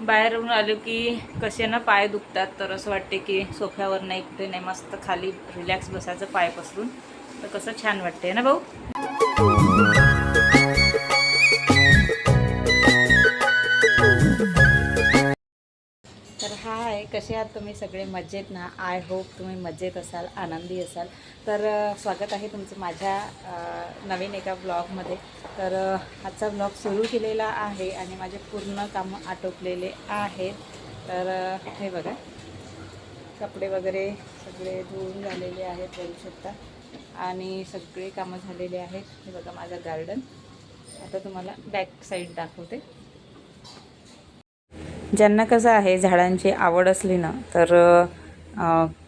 बाहेरून आलो की कसे ना पाय दुखतात तर असं वाटते की सोफ्यावर नाही कुठे नाही मस्त खाली रिलॅक्स बसायचं पाय पसरून. तर कसं छान वाटते ना भाऊ? हाय कसे आहात तुम्ही सगळे? मजेत ना? आय होप तुम्ही मजेत असाल आनंदी असाल. तर स्वागत आहे तुमचं माझ्या नवीन एका ब्लॉगमध्ये. तर आजचा ब्लॉग सुरू केलेला आहे आणि माझे पूर्ण कामं आटोपलेले आहेत. तर हे बघा. कपडे वगैरे सगळे धुवून झालेले आहेत बघू शकता. आणि सगळे कामं झालेले आहेत. हे बघा माझं गार्डन आता तुम्हाला बॅक साईड दाखवते. ज्यांना कसं आहे झाडांची आवड असली ना तर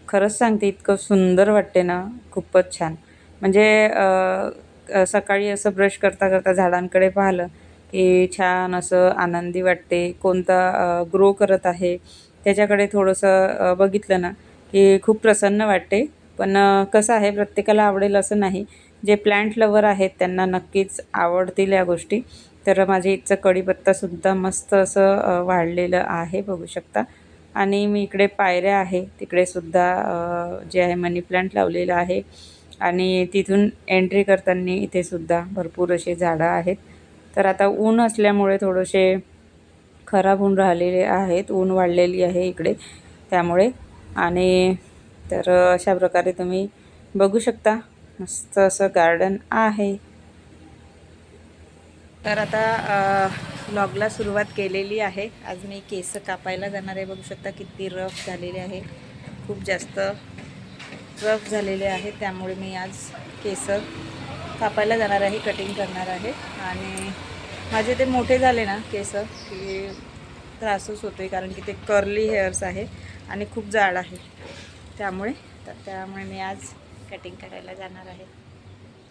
खरंच सांगते इतकं सुंदर वाटते ना खूपच छान. म्हणजे सकाळी असं ब्रश करता करता झाडांकडे पाहिलं की छान असं आनंदी वाटते. कोणता ग्रो करत आहे त्याच्याकडे थोडंसं बघितलं ना की खूप प्रसन्न वाटते. पण कसं आहे प्रत्येकाला आवडेल असं नाही. जे प्लॅन्ट लवर आहेत त्यांना नक्कीच आवडतील या गोष्टी. तर माझ्या इथचं कढीपत्तासुद्धा मस्त असं वाढलेलं आहे बघू शकता. आणि मी इकडे पायऱ्या आहे तिकडे सुद्धा जे आहे मनी प्लांट लावलेलं आहे. आणि तिथून एंट्री करताना इथे सुद्धा भरपूर असे झाडं आहेत. तर आता ऊन असल्यामुळे थोडेसे खराब होऊन राहिलेले आहेत. ऊन वाढलेली आहे इकडे त्यामुळे. आणि तर अशा प्रकारे तुम्ही बघू शकता. मस्त असं गार्डन आहे. तर आता ब्लॉगला सुरुवात केलेली आहे. आज मी केस कापायला जाणार आहे. बघू शकता किती रफ झालेले आहे. खूप जास्त रफ झालेले आहे. त्यामुळे मी आज केस कापायला जाणार आहे कटिंग करणार आहे. आणि माझे ते मोठे झाले ना केस की त्रासच होतो आहे कारण की ते कर्ली हेअर्स आहे आणि खूप जाड आहे. त्यामुळे तर त्यामुळे मी आज कटिंग करायला जाणार आहे.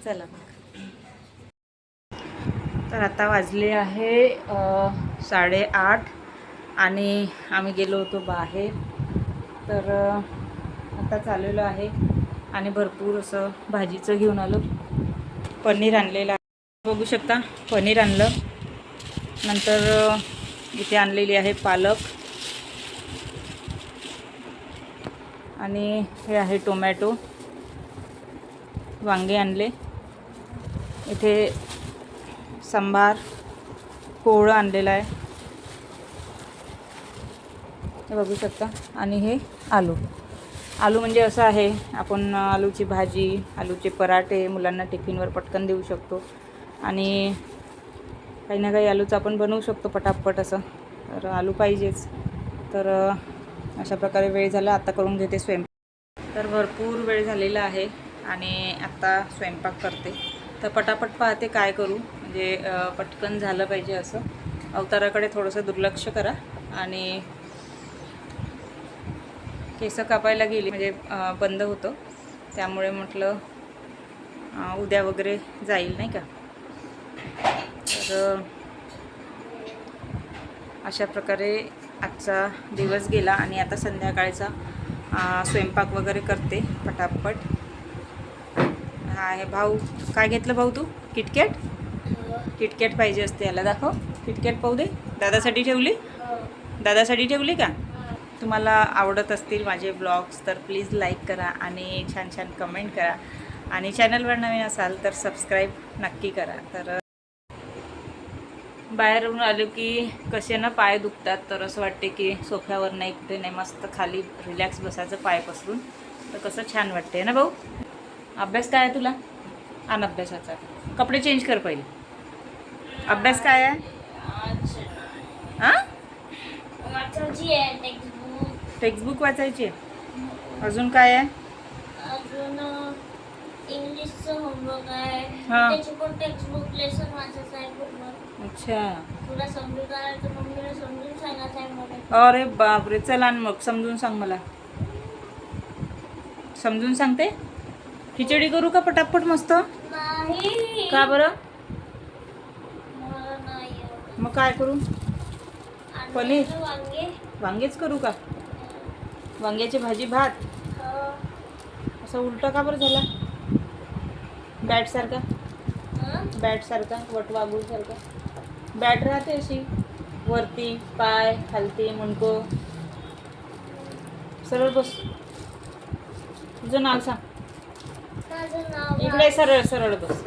चला मग. तर आता वाजले आहे साडेआठ आणि आम्ही गेलो होतो बाहेर. तर आता चाललेलो आहे आणि भरपूर असं भाजीचं घेऊन आलो. पनीर आणलेलं आहे. बघू शकता पनीर आणलं. नंतर इथे आणलेली आहे पालक. आणि हे आहे टोमॅटो. वांगे आणले. इथे सांबार पोळं आणलेलं आहे. हे बघू शकता. आणि हे आलू. आलू म्हणजे असं आहे आपण आलूची भाजी आलूचे पराठे मुलांना टिफिनवर पटकन देऊ शकतो. आणि काही ना काही आलूचं आपण बनवू शकतो पटापट असं. तर आलू पाहिजेच. तर अशा प्रकारे वेळ झाला आता करून घेते स्वयंपाक. तर भरपूर वेळ झालेला आहे आणि आत्ता स्वयंपाक करते. तर पटापट पाहते काय करू. म्हणजे पटकन झालं पाहिजे असं. अवताराकडे थोडंसं दुर्लक्ष करा. आणि केस कापायला गेली म्हणजे बंद होतं. त्यामुळे म्हटलं उद्या वगैरे जाईल नाही का? तर अशा प्रकारे आजचा दिवस गेला. आणि आता संध्याकाळचा स्वयंपाक वगैरे करते पटापट. आहे. भाऊ काय घेतलं भाऊ तू? किटकॅट? किटकॅट पाहिजे असते याला. दाखव. किटकॅट पाहू दे. दादासाठी ठेवली? दादासाठी ठेवली का? तुम्हाला आवडत असतील माझे ब्लॉग्स तर प्लीज लाईक करा आणि छान छान कमेंट करा. आणि चॅनलवर नवीन असाल तर सबस्क्राईब नक्की करा. तर बाहेरून आलो की कसे ना पाय दुखतात तर असं वाटते की सोफ्यावर नाही कुठे नाही मस्त खाली रिलॅक्स बसायचं पाय पसरून. तर कसं छान वाटते ना भाऊ? अभ्यास काय आहे तुला? आण अभ्यासाचा कपडे चेंज कर पहिले. अभ्यास काय आहे? हां? टेक्स्टबुक वाचायची आहे. अजून काय आहे? अच्छा. अरे बापरे चला मग समजून सांग मला. समजून सांगते? खिचडी करू का पटापट मस्त? नाही का बरं? मला नाही आवडत. मग काय करू? आणि पनीर? वांगे वांगेच करू का? वांग्याची भाजी भात? असं उलटा का बरं झाला? बॅटसारखा हं? बॅटसारखा वटवागूसारखा बॅट राहते अशी. वरती पाय खालती मुंडको. सरळ बस. तुझं नाव सांग. माझं नाव इकडे सरळ सरळ बस.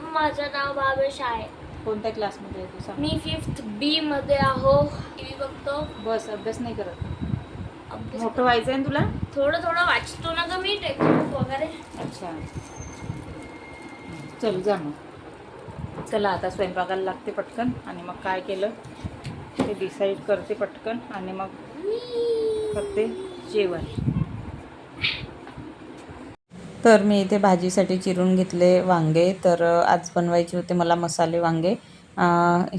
माझं नाव भावेश आहे कोणत्या क्लासमध्ये आहे तू सांग. मी फिफ्थ बी मध्ये आहो. टीव्ही बघतो. बस अभ्यास नाही करत. अभ्यास- मोठं व्हायचं आहे तुला? थोडं थोडं वाचतो ना ग मी टेक्स्टबुक वगैरे. अच्छा. चल जा मग. चला आता स्वयंपाकाला लागते पटकन. आणि मग काय केलं? ते डिसाईड करते पटकन. आणि मग करते जेवण. तर मी इथे भाजीसाठी चिरून घेतले वांगे. तर आज बनवायचे होते मला मसाले वांगे.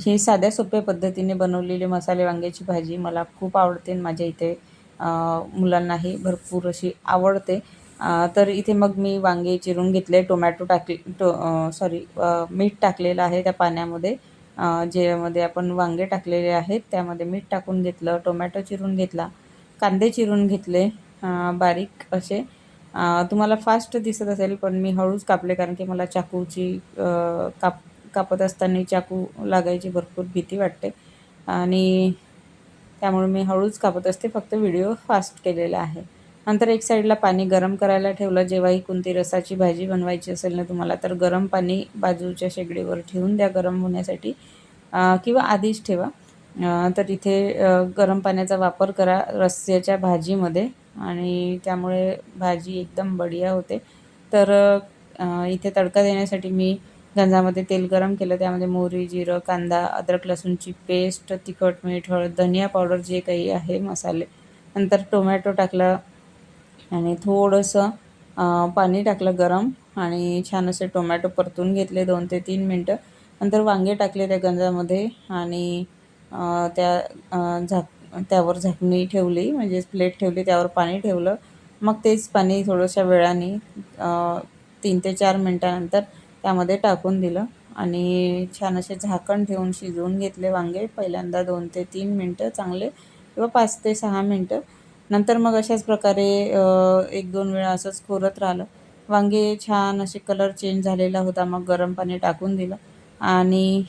ही साध्या सोप्या पद्धतीने बनवलेली मसाले वांग्याची भाजी मला खूप आवडते आणि माझ्या इथे मुलांनाही भरपूर अशी आवडते. तर इथे मग मी वांगे चिरून घेतले. टोमॅटो टाकले टो सॉरी मीठ टाकलेलं आहे त्या पाण्यामध्ये. जेमध्ये ज्यामध्ये आपण वांगे टाकलेले आहेत त्यामध्ये मीठ टाकून घेतलं टोमॅटो चिरून घेतला कांदे चिरून घेतले बारीक असे. तुम्हाला फास्ट दिसत असेल पण मी हळूच कापले कारण की मला चाकूची काप कापत असताना चाकू लागायची भरपूर भीती वाटते. आणि त्यामुळे मी हळूच कापत असते फक्त व्हिडिओ फास्ट केलेला आहे. नंतर एक साईडला पाणी गरम करायला ठेवलं. जेव्हाही कोणती रसाची भाजी बनवायची असेल ना तुम्हाला तर गरम पाणी बाजूच्या शेगडीवर ठेवून द्या गरम होण्यासाठी किंवा आधीच ठेवा. तर इथे गरम पाण्याचा वापर करा रस्स्याच्या भाजीमध्ये. आणि त्यामुळे भाजी एकदम बढिया होते. तर इथे तडका देण्यासाठी मी गंजामध्ये तेल गरम केलं. त्यामध्ये मोहरी जिरं कांदा अद्रक लसूणची पेस्ट तिखट मीठ हळद धनिया पावडर जे काही आहे मसाले. नंतर टोमॅटो टाकला आणि थोडंसं पाणी टाकलं गरम आणि छान असे टोमॅटो परतून घेतले दोन ते तीन मिनटं. नंतर वांगे टाकले त्या गंजामध्ये आणि त्या झाक त्यावर झाकणी ठेवली म्हणजे प्लेट ठेवली त्यावर पाणी ठेवलं. मग तेच पाणी थोड्याशा वेळाने तीन ते चार मिनटानंतर त्यामध्ये टाकून दिलं आणि छान असे झाकण ठेवून शिजवून घेतले वांगे. पहिल्यांदा दोन ते तीन मिनटं चांगले किंवा पाच ते सहा मिनटं. नंतर मग अशाच प्रकारे एक दोन वेळा असंच कोरत राहिलं. वांगे छान असे कलर चेंज झालेला होता. मग गरम पाणी टाकून दिलं. आणि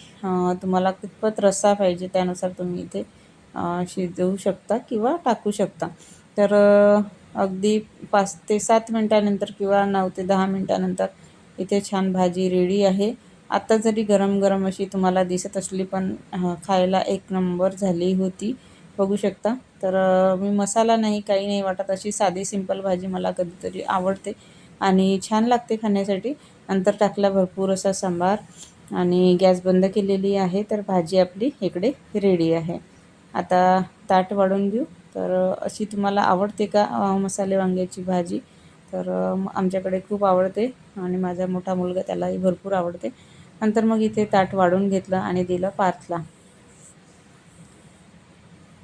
तुम्हाला कितपत रस्सा पाहिजे त्यानुसार तुम्ही इथे शिजवू शकता किंवा टाकू शकता. तर अगदी पाच ते सात मिनटानंतर किंवा नऊ ते दहा मिनटानंतर इथे छान भाजी रेडी आहे. आत्ता जरी गरम गरम अशी तुम्हाला दिसत असली पण खायला एक नंबर झाली होती. बघू शकता. तर मी मसाला नाही काही नाही वाटत. अशी साधी सिंपल भाजी मला कधीतरी आवडते आणि छान लागते खाण्यासाठी. नंतर टाकला भरपूर असा सांबार आणि गॅस बंद केलेली आहे. तर भाजी आपली इकडे रेडी आहे. आता ताट वाढून घेऊ. तर अशी तुम्हाला आवडते का मसाले वांग्याची भाजी? तर आमच्याकडे खूप आवडते आणि माझा मोठा मुलगा त्यालाही भरपूर आवडते. नंतर मग इथे ताट वाढून घेतलं आणि दिलं पार्थला.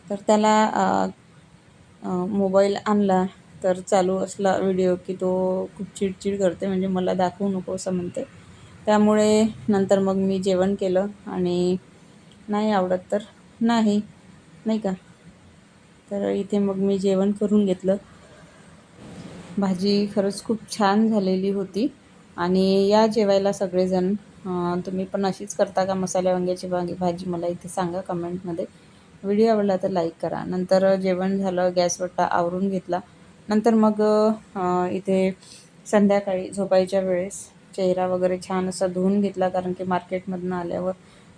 तर त्याला मोबाईल आणला तर चालू असला व्हिडिओ की तो खूप चिडचिड करते म्हणजे मला दाखवू नको असं म्हणते. त्यामुळे नंतर मग मी जेवण केलं आणि नाही आवडत तर नाही. नाही का? तर इथे मग मी जेवण करून घेतलं. भाजी खरंच खूप छान झालेली होती. आणि या जेवायला सगळेजण तुम्ही पण अशीच करता का मसाल्या वांग्याची वांगी भाजी मला इथे सांगा कमेंटमध्ये. व्हिडिओ आवडला तर लाईक करा. नंतर जेवण झालं गॅसवट्टा आवरून घेतला. नंतर मग इथे संध्याकाळी झोपायच्या वेळेस चेहरा वगैरे छान असा धुवून घेतला कारण की मार्केटमधून आल्यावर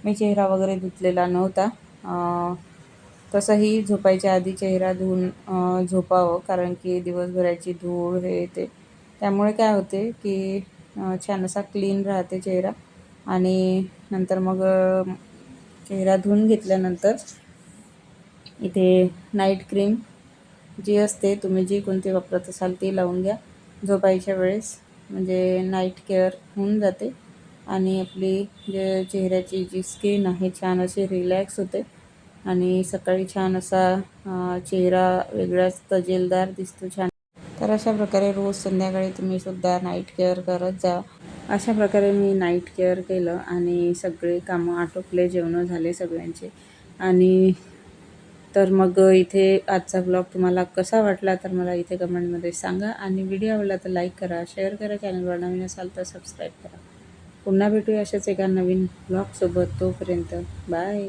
मी चेहरा वगैरे धुतलेला नव्हता. तसंही झोपायच्या आधी चेहरा धुवून झोपावं. कारण की दिवसभराची धूळ हे ते. त्यामुळे काय होते की छान असा क्लीन राहते चेहरा. आणि नंतर मग चेहरा धुवून घेतल्यानंतर इथे नाईट क्रीम जी असते तुम्ही जी कोणती वापरत असाल ती लावून घ्या. झोपायच्या वेळेस म्हणजे नाईट केअर होऊन जाते. आणि आपली जे चेहऱ्याची जी स्किन आहे छान अशी रिलॅक्स होते. आणि सकाळी छान असा चेहरा वेगळाच तजेलदार दिसतो छान. तर अशा प्रकारे रोज संध्याकाळी तुम्ही सुद्धा नाईट केअर करत जा. अशा प्रकारे मी नाईट केअर केलं आणि सगळे कामं आटोपले जेवणं झाले सगळ्यांचे. आणि तर मग इथे आजचा ब्लॉग तुम्हाला कसा वाटला तर मला इथे कमेंटमध्ये सांगा. आणि व्हिडिओ आवडला तर लाईक करा शेअर करा चॅनलवर नवीन असाल तर सबस्क्राईब करा. पुन्हा भेटूया अशाच एका नवीन ब्लॉगसोबत तोपर्यंत बाय